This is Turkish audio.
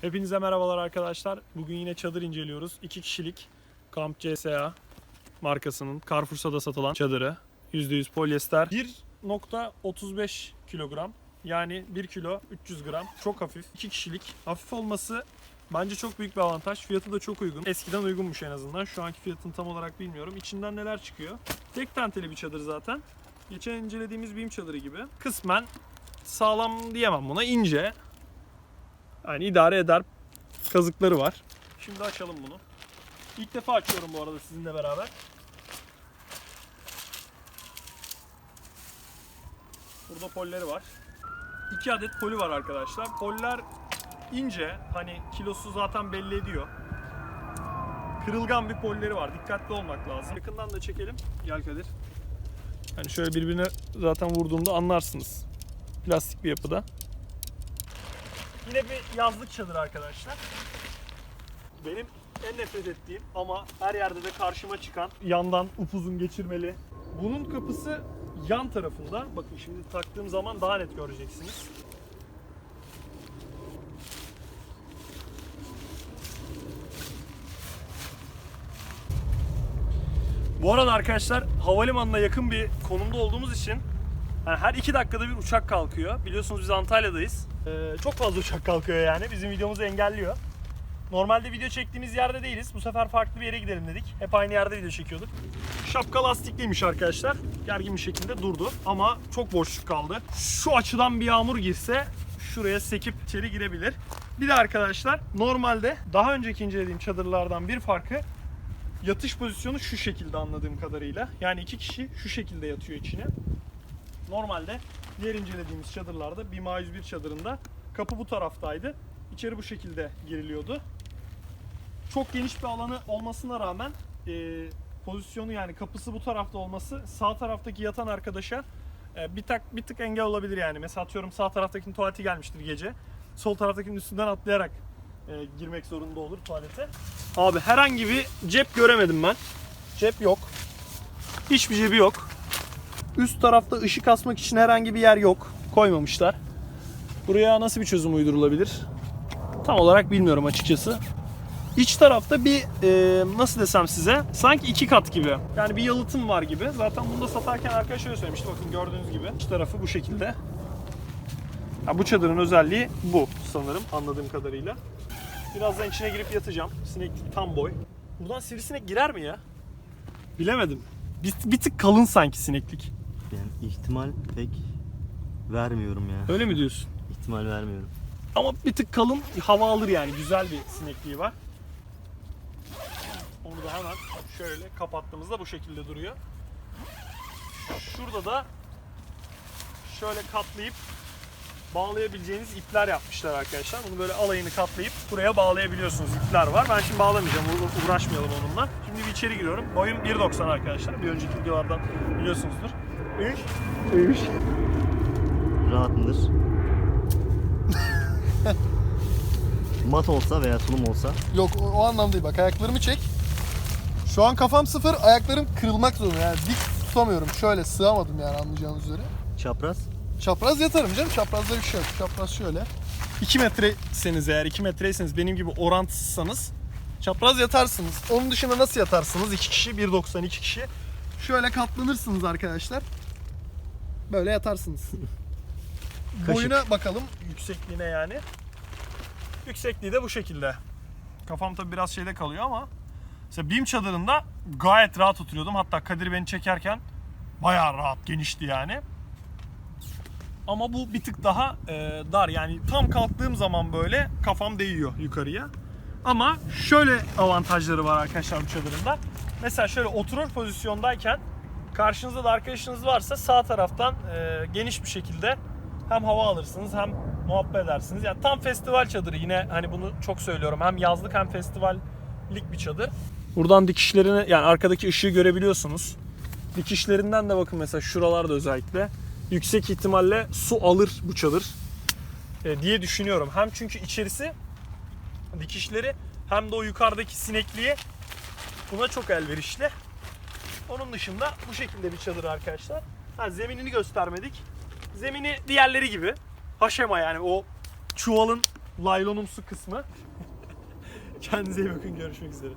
Hepinize merhabalar arkadaşlar. Bugün yine çadır inceliyoruz. 2 kişilik Camp CSA markasının Carrefour'da satılan çadırı. %100 polyester. 1.35 kilogram. Yani 1 kilo 300 gram. Çok hafif. 2 kişilik. Hafif olması bence çok büyük bir avantaj. Fiyatı da çok uygun. Eskiden uygunmuş en azından. Şu anki fiyatını tam olarak bilmiyorum. İçinden neler çıkıyor. Tek tenteli bir çadır zaten. Geçen incelediğimiz BİM çadırı gibi. Kısmen sağlam diyemem buna. ince. Yani idare eder kazıkları var. Şimdi açalım bunu. İlk defa açıyorum bu arada sizinle beraber. Burada polleri var. 2 adet poli var arkadaşlar. Poller ince. Hani kilosu zaten belli ediyor. Kırılgan bir polleri var. Dikkatli olmak lazım. Yakından da çekelim. Gel Kadir. Hani şöyle birbirine zaten vurduğumda anlarsınız. Plastik bir yapıda. Yine bir yazlık çadır arkadaşlar. Benim en nefret ettiğim ama her yerde de karşıma çıkan yandan upuzun geçirmeli. Bunun kapısı yan tarafında. Bakın şimdi taktığım zaman daha net göreceksiniz. Bu arada arkadaşlar havalimanına yakın bir konumda olduğumuz için yani her iki dakikada bir uçak kalkıyor. Biliyorsunuz biz Antalya'dayız. Ee, çok fazla uçak kalkıyor yani. Bizim videomuzu engelliyor. Normalde video çektiğimiz yerde değiliz. Bu sefer farklı bir yere gidelim dedik. Hep aynı yerde video çekiyorduk. Şapka lastikliymiş arkadaşlar. Gergin bir şekilde durdu. Ama çok boşluk kaldı. Şu açıdan bir yağmur girse şuraya sekip içeri girebilir. Bir de arkadaşlar normalde daha önceki incelediğim çadırlardan bir farkı yatış pozisyonu şu şekilde anladığım kadarıyla. Yani iki kişi şu şekilde yatıyor içine. Normalde diğer incelediğimiz çadırlarda BİMA 101 çadırında kapı bu taraftaydı. İçeri bu şekilde giriliyordu. Çok geniş bir alanı olmasına rağmen e, pozisyonu yani kapısı bu tarafta olması sağ taraftaki yatan arkadaşa e, bir tak bir tık engel olabilir yani. Mesela atıyorum sağ taraftakinin tuvaleti gelmiştir gece. Sol taraftakinin üstünden atlayarak e, girmek zorunda olur tuvalete. Abi herhangi bir cep göremedim ben. Cep yok. Hiçbir cebi yok. Üst tarafta ışık asmak için herhangi bir yer yok. Koymamışlar. Buraya nasıl bir çözüm uydurulabilir? Tam olarak bilmiyorum açıkçası. İç tarafta bir e, nasıl desem size sanki iki kat gibi. Yani bir yalıtım var gibi. Zaten bunu da satarken arkadaş şöyle söylemişti. Bakın gördüğünüz gibi iç tarafı bu şekilde. Ya bu çadırın özelliği bu sanırım anladığım kadarıyla. Birazdan içine girip yatacağım. Sineklik tam boy. Buradan sivrisinek girer mi ya? Bilemedim. Bir, bir tık kalın sanki sineklik. Yani ihtimal pek vermiyorum ya. Öyle mi diyorsun? İhtimal vermiyorum. Ama bir tık kalın hava alır yani güzel bir sinekliği var. Onu da hemen şöyle kapattığımızda bu şekilde duruyor. Şurada da şöyle katlayıp bağlayabileceğiniz ipler yapmışlar arkadaşlar. Bunu böyle alayını katlayıp buraya bağlayabiliyorsunuz. İpler var. Ben şimdi bağlamayacağım. uğra- Uğraşmayalım onunla. Şimdi bir içeri giriyorum. Boyum 1.90 arkadaşlar. Bir önceki videolardan biliyorsunuzdur. 3 3 Rahat mıdır? Mat olsa veya tulum olsa Yok o, o anlamda değil bak ayaklarımı çek. Şu an kafam sıfır ayaklarım kırılmak zorunda yani dik tutamıyorum şöyle sığamadım yani anlayacağınız üzere. çapraz Çapraz yatarım canım çaprazda bir şey yok çapraz şöyle. 2 metreseniz eğer 2 metreyseniz benim gibi orantısızsanız Çapraz yatarsınız. Onun dışında nasıl yatarsınız? İki kişi 1.92 kişi. Şöyle katlanırsınız arkadaşlar. Böyle yatarsınız. Kaşık. Boyuna bakalım. yüksekliğine yani. Yüksekliği de bu şekilde. Kafam tabi biraz şeyde kalıyor ama mesela BİM çadırında gayet rahat oturuyordum. Hatta Kadir beni çekerken bayağı rahat genişti yani. Ama bu bir tık daha e, dar yani tam kalktığım zaman böyle kafam değiyor yukarıya. Ama şöyle avantajları var arkadaşlar bu çadırında. Mesela şöyle oturur pozisyondayken karşınızda da arkadaşınız varsa sağ taraftan e, geniş bir şekilde hem hava alırsınız hem muhabbet edersiniz. Yani tam festival çadırı yine hani bunu çok söylüyorum. Hem yazlık hem festivallik bir çadır. Buradan dikişlerini yani arkadaki ışığı görebiliyorsunuz. Dikişlerinden de bakın mesela şuralarda özellikle yüksek ihtimalle su alır bu çadır e, diye düşünüyorum. Hem çünkü içerisi dikişleri hem de o yukarıdaki sinekliğe buna çok elverişli. Onun dışında bu şekilde bir çadır arkadaşlar. Ha, zeminini göstermedik. Zemini diğerleri gibi. Haşema yani o çuvalın laylonumsu kısmı. Kendinize iyi bakın görüşmek üzere.